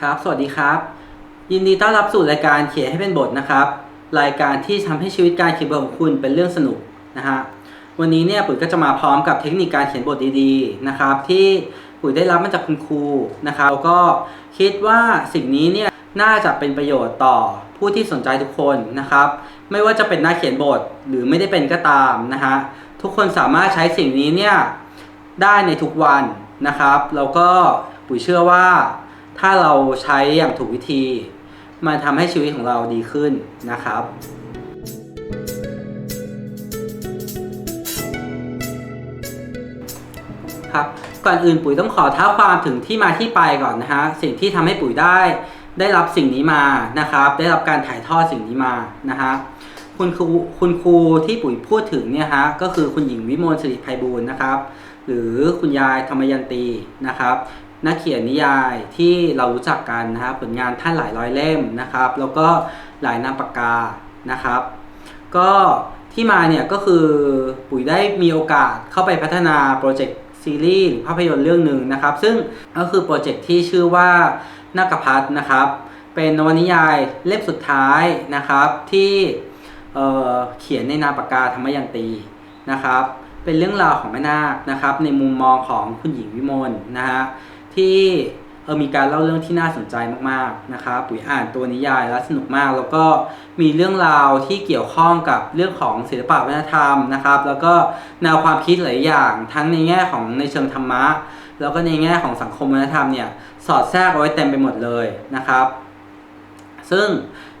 ครับ สวัสดีครับ ยินดีต้อนรับสู่รายการเขียนให้เป็นบทนะครับ รายการที่ทำให้ชีวิตการเขียนบทของคุณเป็นเรื่องสนุกนะฮะ วันนี้เนี่ยปุ๋ยก็จะมาพร้อมกับเทคนิคการเขียนบทดีๆนะครับ ที่ปุ๋ยได้รับมาจากคุณครูนะครับแล้วก็คิดว่าสิ่งนี้เนี่ยน่าจะเป็นประโยชน์ต่อผู้ที่สนใจทุกคนนะครับ ไม่ว่าจะเป็นนักเขียนบทหรือไม่ได้เป็นก็ตามนะฮะทุกคนสามารถใช้สิ่งนี้เนี่ยได้ในทุกวันนะครับ แล้วก็ปุ๋ยเชื่อว่า ถ้าเราใช้อย่างถูกวิธี มันทำให้ชีวิตของเราดีขึ้นนะครับครับก่อนอื่นปุ๋ยต้องขอท้าความถึงที่มาที่ไปก่อนนะฮะสิ่งที่ทำให้ปุ๋ยได้ได้รับสิ่งนี้มานะครับ ได้รับการถ่ายทอดสิ่งนี้มานะฮะคุณครูคุณครูที่ปุ๋ยพูดถึงเนี่ยฮะก็คือคุณหญิงวิมลสิริไพบูลย์นะครับ หรือคุณยายธรรมยันตีนะครับ นักเขียนนิยายที่เรารู้จักกันนะครับผลงานท่านหลายร้อยเล่มนะครับ แล้วก็หลายนามปากกานะครับ ก็ที่มาเนี่ยก็คือปุ๋ยได้มีโอกาสเข้าไปพัฒนาโปรเจกต์ซีรีส์หรือภาพยนตร์เรื่องหนึ่งนะครับ ซึ่งก็คือโปรเจกต์ที่ชื่อว่านาคพัฒน์นะครับ เป็นนวนิยายเล่มสุดท้ายนะครับที่เเขียนในนามปากกาธรรมยันตีนะครับ เป็นเรื่องราวของแม่นาคนะครับ ในมุมมองของคุณหญิงวิมลนะฮะ ที่เออมีการเล่าเรื่องที่น่าสนใจมากๆนะครับปุ๋ยอ่านตัวนิยายแล้วสนุกมาก แล้วก็มีเรื่องราวที่เกี่ยวข้องกับเรื่องของศิลปะวัฒนธรรมนะครับ แล้วก็แนวความคิดหลายอย่าง ทั้งในแง่ของในเชิงธรรมะ แล้วก็ในแง่ของสังคมวัฒนธรรมเนี่ยสอดแทรกเอาไว้เต็มไปหมดเลยนะครับ ซึ่ง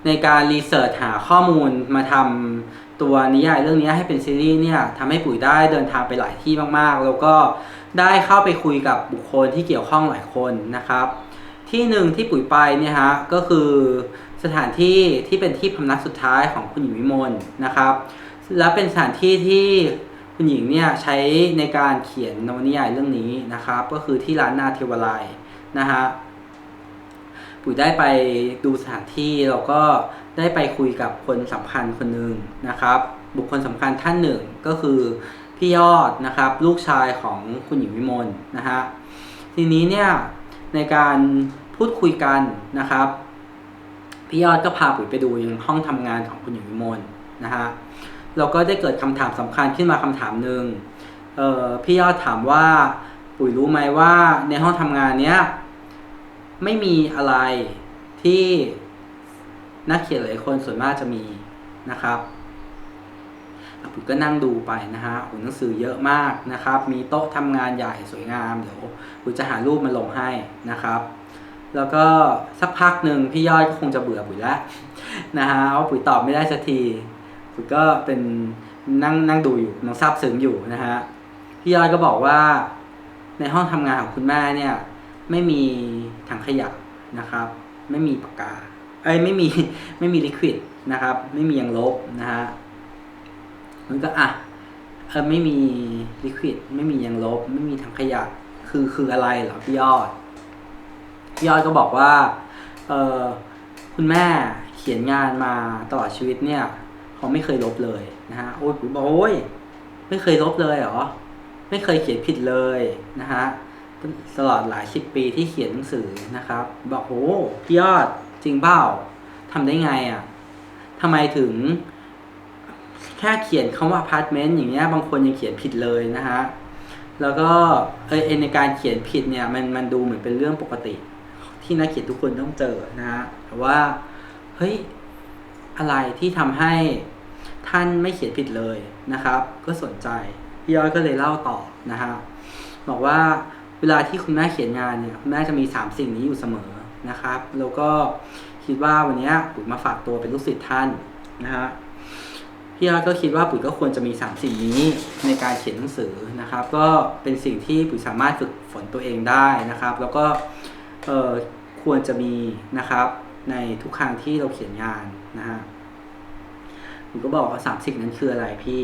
ในการรีเสิร์ชหาข้อมูลมาทำตัวนิยายเรื่องนี้ให้เป็นซีรีส์เนี่ยทำให้ปุ๋ยได้เดินทางไปหลายที่มากๆ แล้วก็ ได้เข้าไปคุยกับบุคคลที่เกี่ยวข้องหลายคนนะครับ ที่หนึ่งที่ปุ๋ยไปเนี่ยฮะก็คือสถานที่ที่เป็นที่พำนักสุดท้ายของคุณหญิงวิมลนะครับ และเป็นสถานที่ที่คุณหญิงเนี่ยใช้ในการเขียนนวนิยายเรื่องนี้นะครับ ก็คือที่ร้านนาเทวไลยนะฮะปุ๋ยได้ไปดูสถานที่แล้วก็ได้ไปคุยกับคนสำคัญคนหนึ่งนะครับ บุคคลสำคัญท่านหนึ่งก็คือ พี่ยอดนะครับ ลูกชายของคุณหญิงวิมลนะฮะทีนี้เนี่ยในการพูดคุยกันนะครับพี่ยอดก็พาปุ๋ยไปดูยังห้องทำงานของคุณหญิงวิมลนะฮะแล้วก็ได้เกิดคำถามสำคัญขึ้นมาคำถามหนึ่งเออพี่ยอดถามว่าปุ๋ยรู้ไหมว่าในห้องทำงานเนี้ยไม่มีอะไรที่นักเขียนหลายคนส่วนมากจะมีนะครับ ผมก็นั่งดูไปนะฮะโอ้หนังสือเยอะมากนะครับ มีโต๊ะทำงานใหญ่สวยงาม เดี๋ยวผมจะหารูปมาลงให้นะครับ แล้วก็สักพักหนึ่งพี่ยอดก็คงจะเบื่อปุ๋ยแล้วนะฮะว่าปุ๋ยตอบไม่ได้สักทีปุ๋ยก็เป็นนั่งนั่งดูอยู่นั่งซับซึ้งอยู่นะฮะพี่ยอดก็บอกว่าในห้องทำงานของคุณแม่เนี่ย ไม่มีถังขยะนะครับ ไม่มีปากกาเอ้ยไม่มีไม่มีลิควิดนะครับ ไม่มียางลบนะฮะ มันก็อะเออไม่มีลิควิดไม่มียางลบ ไม่มีถังขยะ คือคืออะไรเหรอพี่ยอดพี่ยอดก็บอกว่า เออคุณแม่เขียนงานมาตลอดชีวิตเนี่ยเขาไม่เคยลบเลยนะฮะโอ้ยผมบอกโอ้ยไม่เคยลบเลยเหรอไม่เคยเขียนผิดเลยนะฮะตลอดหลายสิบปีที่เขียนหนังสือนะครับ บอกโหพี่ยอดจริงเปล่าทำได้ไงอะ่ะทำไมถึง ค่เขียนคำว่าอพาร์ตเมนต์อย่างเงี้ยบางคนยังเขียนผิดเลยนะฮะแล้วก็เออในการเขียนผิดเนี่ยมันมันดูเหมือนเป็นเรื่องปกติ ที่นักเขียนทุกคนต้องเจอนะฮะแต่ว่าเฮ้ยอะไรที่ทำให้ท่านไม่เขียนผิดเลยนะครับ ก็สนใจพี่ย้อดก็เลยเล่าต่อนะฮะบอกว่าเวลาที่คุณแม่เขียนงานเนี่ยคุณแม่จะมีสามสิ่งนี้อยู่เสมอนะครับ แล้วก็คิดว่าวันนี้ปุ๋ยมาฝากตัวเป็นลูกศิษย์ท่านนะฮะ พี่ยอดก็คิดว่าปุ๋ยก็ควรจะมีสามสิ่งนี้ในการเขียนหนังสือนะครับ ก็เป็นสิ่งที่ปุ๋ยสามารถฝึกฝนตัวเองได้นะครับ แล้วก็เออควรจะมีนะครับในทุกครั้งที่เราเขียนงานนะฮะผมก็บอกว่าสามสิ่งนั้นคืออะไรพี่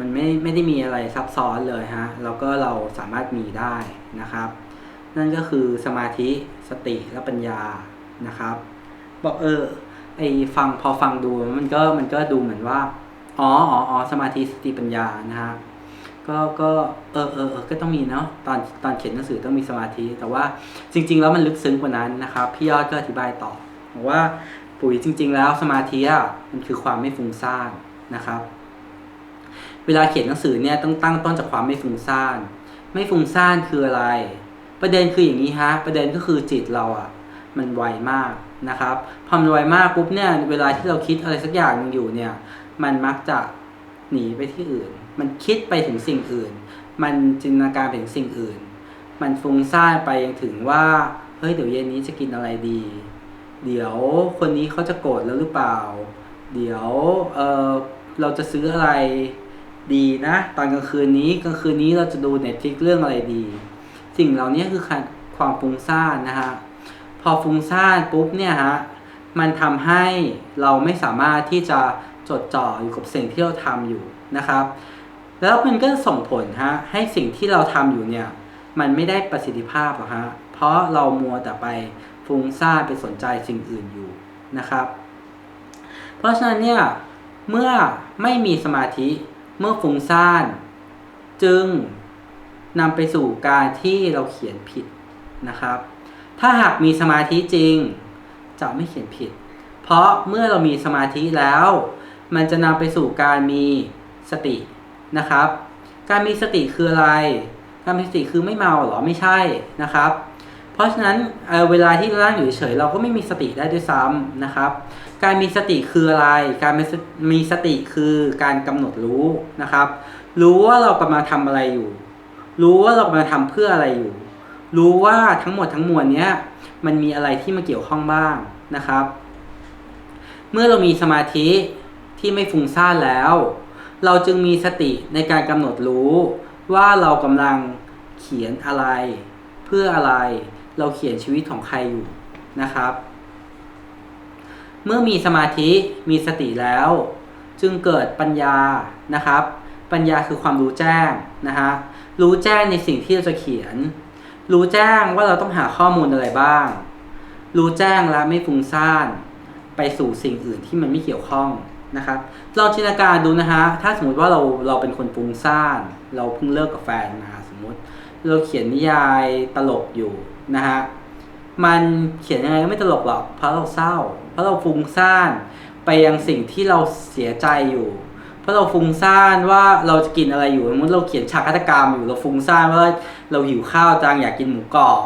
มันไม่ไม่ได้มีอะไรซับซ้อนเลยฮะแล้วก็เราสามารถมีได้นะครับ นั่นก็คือสมาธิสติและปัญญานะครับ บอกเออ ไอฟังพอฟังดูมันก็มันก็ดูเหมือนว่าอ๋ออ๋ออ๋อสมาธิสติปัญญานะฮะก็ก็เออเออเออก็ต้องมีเนาะตอนตอนเขียนหนังสือต้องมีสมาธิ แต่ว่าจริง ๆ แล้วมันลึกซึ้งกว่านั้นนะครับ พี่ยอดก็อธิบายต่อบอกว่าปุ๋ยจริง ๆ แล้วสมาธิอะมันคือความไม่ฟุ้งซ่านนะครับ เวลาเขียนหนังสือเนี่ยต้องตั้งต้นจากความไม่ฟุ้งซ่านไม่ฟุ้งซ่านคืออะไร ประเด็นคืออย่างนี้ฮะประเด็นก็คือจิตเราอะ มันไวมาก นะครับพอมันไวมากปุ๊บเนี่ยเวลาที่เราคิดอะไรสักอย่างหนึงอยู่เนี่ยมันมักจะหนีไปที่อื่น มันคิดไปถึงสิ่งอื่น มันจินตนาการไปถึงสิ่งอื่น มันฟุ้งซ่านไปยังถึงว่าเฮ้ยเดี๋ยวเย็นนี้จะกินอะไรดี เดี๋ยวคนนี้เขาจะโกรธแล้วหรือเปล่า เดี๋ยวเออเราจะซื้ออะไรดีนะ ตอนกลางคืนนี้กลางคืนนี้เราจะดูเน็ตฟลิกเรื่องอะไรดี สิ่งเหล่านี้คือความฟุ้งซ่านนะฮะ พอฟุ้งซ่านปุ๊บเนี่ยฮะมันทำให้เราไม่สามารถที่จะจดจ่ออยู่กับสิ่งที่เราทำอยู่นะครับ แล้วมันก็ส่งผลฮะให้สิ่งที่เราทำอยู่เนี่ยมันไม่ได้ประสิทธิภาพหรอกฮะเพราะเรามัวแต่ไปฟุ้งซ่านไปสนใจสิ่งอื่นอยู่นะครับ เพราะฉะนั้นเนี่ยเมื่อไม่มีสมาธิเมื่อฟุ้งซ่านจึงนำไปสู่การที่เราเขียนผิดนะครับ ถ้าหากมีสมาธิจริง จะไม่เขียนผิด เพราะเมื่อเรามีสมาธิแล้ว มันจะนำไปสู่การมีสตินะครับ การมีสติคืออะไร การมีสติคือไม่เมาหรอไม่ใช่นะครับ เพราะฉะนั้นเเวลาที่เรางอยู่เฉยเราก็ไม่มีสติได้ด้วยซ้ำนะครับ การมีสติคืออะไร การมีมีสติคือการกำหนดรู้นะครับ รู้ว่าเรากำลังทำอะไรอยู่ รู้ว่าเรากำลังทำเพื่ออะไรอยู่ รู้ว่าทั้งหมดทั้งมวลเนี้ยมันมีอะไรที่มาเกี่ยวข้องบ้างนะครับ เมื่อเรามีสมาธิที่ไม่ฟุ้งซ่านแล้ว เราจึงมีสติในการกำหนดรู้ว่าเรากำลังเขียนอะไร เพื่ออะไรเราเขียนชีวิตของใครอยู่นะครับ เมื่อมีสมาธิมีสติแล้ว จึงเกิดปัญญานะครับ ปัญญาคือความรู้แจ้งนะฮะรู้แจ้งในสิ่งที่เราจะเขียน รู้แจ้งว่าเราต้องหาข้อมูลอะไรบ้าง รู้แจ้งและไม่ฟุ้งซ่าน ไปสู่สิ่งอื่นที่มันไม่เกี่ยวข้องนะครับลองจินตนาการดูนะฮะ ถ้าสมมติว่าเราเราเป็นคนฟุ้งซ่าน เราเพิ่งเลิกกับแฟนมาสมมติ เราเขียนนิยายตลกอยู่นะฮะ มันเขียนยังไงก็ไม่ตลกหรอก เพราะเราเศร้า เพราะเราฟุ้งซ่าน ไปยังสิ่งที่เราเสียใจอยู่ เพราะเราฟุ้งซ่านว่าเราจะกินอะไรอยู่สมมติเราเขียนฉากฆาตกรรมอยู่เราฟุ้งซ่านว่าเราหิวข้าวจังอยากกินหมูกรอบ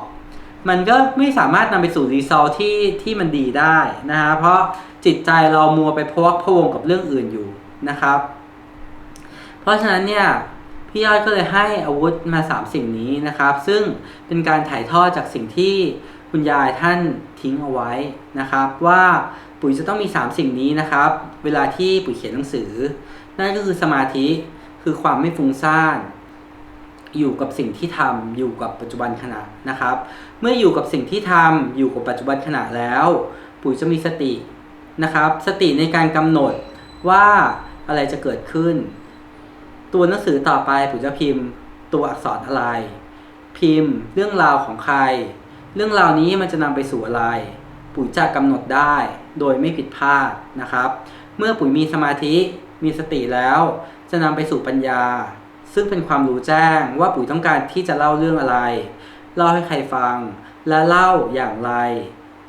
มันก็ไม่สามารถนำไปสู่รีซอลที่ที่มันดีได้นะฮะเพราะจิตใจเรามัวไปพวกพวงกับเรื่องอื่นอยู่นะครับ เพราะฉะนั้นเนี่ยพี่ยอดก็เลยให้อาวุธมาสามสิ่งนี้นะครับ ซึ่งเป็นการถ่ายทอดจากสิ่งที่คุณยายท่านทิ้งเอาไว้นะครับ ว่าปุ๋ยจะต้องมี 3 สิ่งนี้นะครับ เวลาที่ปุ๋ยเขียนหนังสือ นั่นก็คือสมาธิคือความไม่ฟุ้งซ่าน อยู่กับสิ่งที่ทำอยู่กับปัจจุบันขณะนะครับ เมื่ออยู่กับสิ่งที่ทำอยู่กับปัจจุบันขณะแล้ว ปุ๋ยจะมีสตินะครับ สติในการกำหนดว่าอะไรจะเกิดขึ้น ตัวหนังสือต่อไปปุ๋ยจะพิมพ์ตัวอักษรอะไร พิมพ์เรื่องราวของใคร เรื่องราวนี้มันจะนำไปสู่อะไร ปุ๋ยจะกำหนดได้โดยไม่ผิดพลาดนะครับ เมื่อปุ๋ยมีสมาธิ มีสติแล้ว จะนำไปสู่ปัญญา ซึ่งเป็นความรู้แจ้งว่าปุ๋ยต้องการที่จะเล่าเรื่องอะไร เล่าให้ใครฟัง และเล่าอย่างไร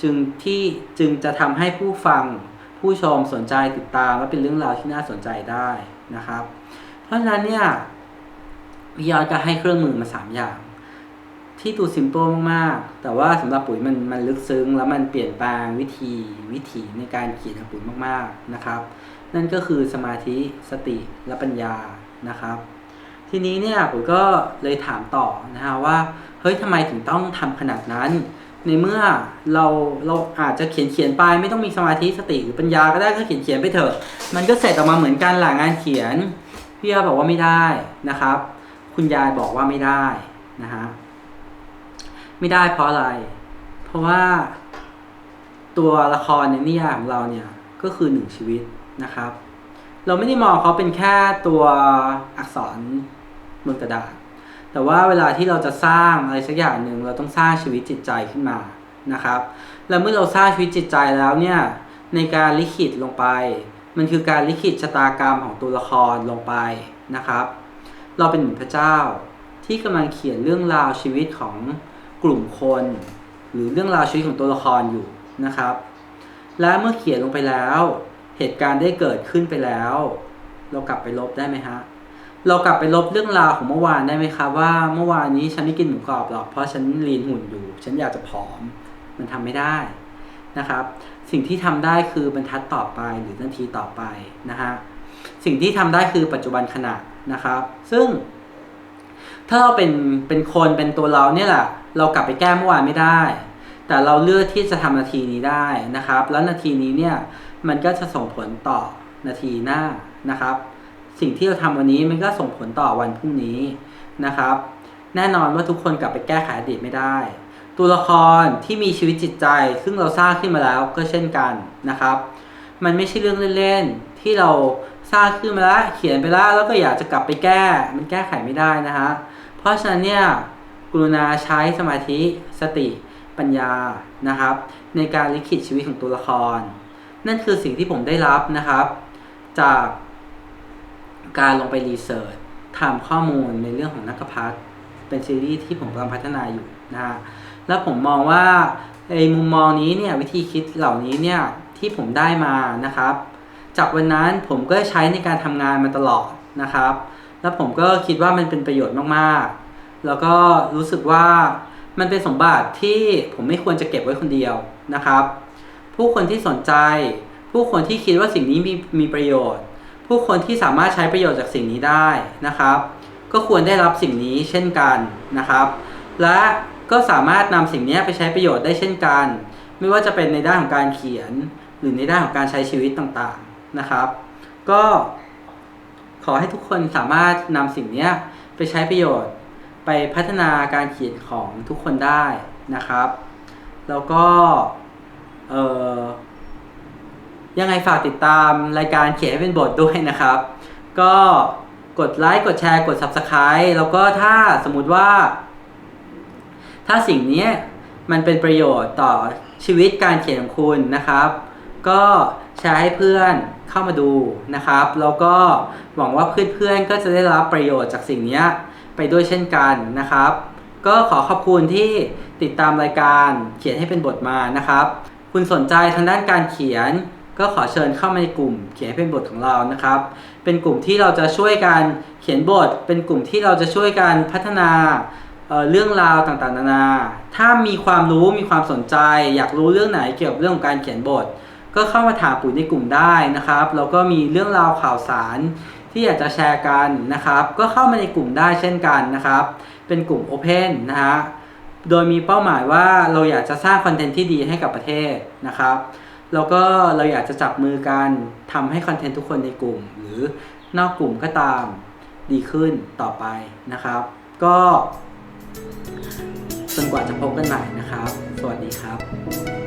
จึงที่จึงจะทำให้ผู้ฟัง ผู้ชมสนใจติดตามและเป็นเรื่องราวที่น่าสนใจได้นะครับ เพราะฉะนั้นเนี่ยพี่ยอดก็ให้เครื่องมือมา 3 อย่าง ที่ดูซิมเปิลมากๆ แต่ว่าสำหรับปุ๋ยมันมันลึกซึ้ง แล้วมันเปลี่ยนแปลงวิธีวิถีในการเขียนของปุ๋ยมากๆนะครับ นั่นก็คือสมาธิสติและปัญญานะครับ ทีนี้เนี่ยปุ๋ยก็เลยถามต่อนะฮะว่าเฮ้ยทำไมถึงต้องทำขนาดนั้น ในเมื่อเราเราอาจจะเขียนเขียนไป ไม่ต้องมีสมาธิสติหรือปัญญาก็ได้ก็เขียนเขียนไปเถอะ มันก็เสร็จออกมาเหมือนกันหลังงานเขียนพี่ยาบอกว่าไม่ได้นะครับ คุณยายบอกว่าไม่ได้นะฮะไม่ได้เพราะอะไร เพราะว่าตัวละครในนิยายของเราเนี่ย ก็คือหนึ่งชีวิตนะครับ เราไม่ได้มองเขาเป็นแค่ตัวอักษรบนกระดาษ แต่ว่าเวลาที่เราจะสร้างอะไรสักอย่างหนึ่งเราต้องสร้างชีวิตจิตใจขึ้นมานะครับ แล้วเมื่อเราสร้างชีวิตจิตใจแล้วเนี่ยในการลิขิตลงไป มันคือการลิขิตชะตากรรมของตัวละครลงไปนะครับ เราเป็นเหมือนพระเจ้าที่กำลังเขียนเรื่องราวชีวิตของกลุ่มคน หรือเรื่องราวชีวิตของตัวละครอยู่นะครับ และเมื่อเขียนลงไปแล้ว เหตุการณ์ได้เกิดขึ้นไปแล้ว เรากลับไปลบได้ไหมฮะเรากลับไปลบเรื่องราวของเมื่อวานได้ไหมครับว่าเมื่อวานนี้ฉันไม่กินหมูกรอบหรอกเพราะฉันลีนหุ่นอยู่ ฉันอยากจะผอม มันทำไม่ได้นะครับ สิ่งที่ทำได้คือบรรทัดต่อไปหรือนาทีต่อไปนะฮะสิ่งที่ทำได้คือปัจจุบันขณะนะครับ ซึ่ง ถ้าเราเป็นเป็นคนเป็นตัวเราเนี่ยแหละเรากลับไปแก้เมื่อวานไม่ได้ แต่เราเลือกที่จะทำนาทีนี้ได้นะครับ แล้วนาทีนี้เนี่ยมันก็จะส่งผลต่อนาทีหน้านะครับ สิ่งที่เราทำวันนี้มันก็ส่งผลต่อวันพรุ่งนี้นะครับ แน่นอนว่าทุกคนกลับไปแก้ไขอดีตไม่ได้ ตัวละครที่มีชีวิตจิตใจ ซึ่งเราสร้างขึ้นมาแล้วก็เช่นกันนะครับ มันไม่ใช่เรื่องเล่นๆที่เราสร้างขึ้นมาแล้วเขียนไปแล้วแล้วก็อยากจะกลับไปแก้ มันแก้ไขไม่ได้นะฮะเพราะฉะนั้นเนี่ยกรุณาใช้สมาธิสติ ปัญญานะครับ ในการลิขิตชีวิตของตัวละคร นั่นคือสิ่งที่ผมได้รับนะครับ จากการลงไปรีเสิร์ชทำข้อมูลในเรื่องของนักพัฒน์เป็นซีรีส์ที่ผมกำลังพัฒนาอยู่นะฮะแล้วผมมองว่าไอ้มุมมองนี้เนี่ยวิธีคิดเหล่านี้เนี่ยที่ผมได้มานะครับ จากวันนั้นผมก็ใช้ในการทำงานมาตลอดนะครับ แล้วผมก็คิดว่ามันเป็นประโยชน์มากๆ แล้วก็รู้สึกว่า มันเป็นสมบัติที่ผมไม่ควรจะเก็บไว้คนเดียวนะครับ ผู้คนที่สนใจ ผู้คนที่คิดว่าสิ่งนี้มีมีประโยชน์ ผู้คนที่สามารถใช้ประโยชน์จากสิ่งนี้ได้นะครับ ก็ควรได้รับสิ่งนี้เช่นกันนะครับ และก็สามารถนำสิ่งนี้ไปใช้ประโยชน์ได้เช่นกัน ไม่ว่าจะเป็นในด้านของการเขียน หรือในด้านของการใช้ชีวิตต่างๆนะครับ ก็ขอให้ทุกคนสามารถนำสิ่งนี้ไปใช้ประโยชน์ ไปพัฒนาการเขียนของทุกคนได้นะครับ แล้วก็เออยังไงฝากติดตามรายการเขียนให้เป็นบทด้วยนะครับ ก็กดไลค์กดแชร์กด Subscribe แล้วก็ถ้าสมมุติว่า ถ้าสิ่งนี้มันเป็นประโยชน์ต่อชีวิตการเขียนของคุณนะครับ ก็แชร์ให้เพื่อนเข้ามาดูนะครับ แล้วก็หวังว่าเพื่อนๆก็จะได้รับประโยชน์จากสิ่งนี้ ไปด้วยเช่นกันนะครับ ก็ขอขอบคุณที่ติดตามรายการเขียนให้เป็นบทมานะครับ คุณสนใจทางด้านการเขียน ก็ขอเชิญเข้ามาในกลุ่ม เขียนให้เป็นบทของเรานะครับ เป็นกลุ่มที่เราจะช่วยกันเขียนบท เป็นกลุ่มที่เราจะช่วยกันพัฒนาเเรื่องราวต่างๆ นานา ถ้ามีความรู้มีความสนใจ อยากรู้เรื่องไหนเกี่ยวกับเรื่องของการเขียนบท ก็เข้ามาถามปุ๋ยในกลุ่มได้นะครับ แล้วก็มีเรื่องราวข่าวสาร ที่อยากจะแชร์กันนะครับ ก็เข้ามาในกลุ่มได้เช่นกันนะครับ เป็นกลุ่ม Open นะฮะโดยมีเป้าหมายว่าเราอยากจะสร้างคอนเทนต์ที่ดีให้กับประเทศนะครับแล้วก็เราอยากจะจับมือกันทำให้คอนเทนต์ทุกคนในกลุ่ม หรือนอกกลุ่มก็ตามดีขึ้นต่อไปนะครับ ก็จนกว่าจะพบกันใหม่นะครับ สวัสดีครับ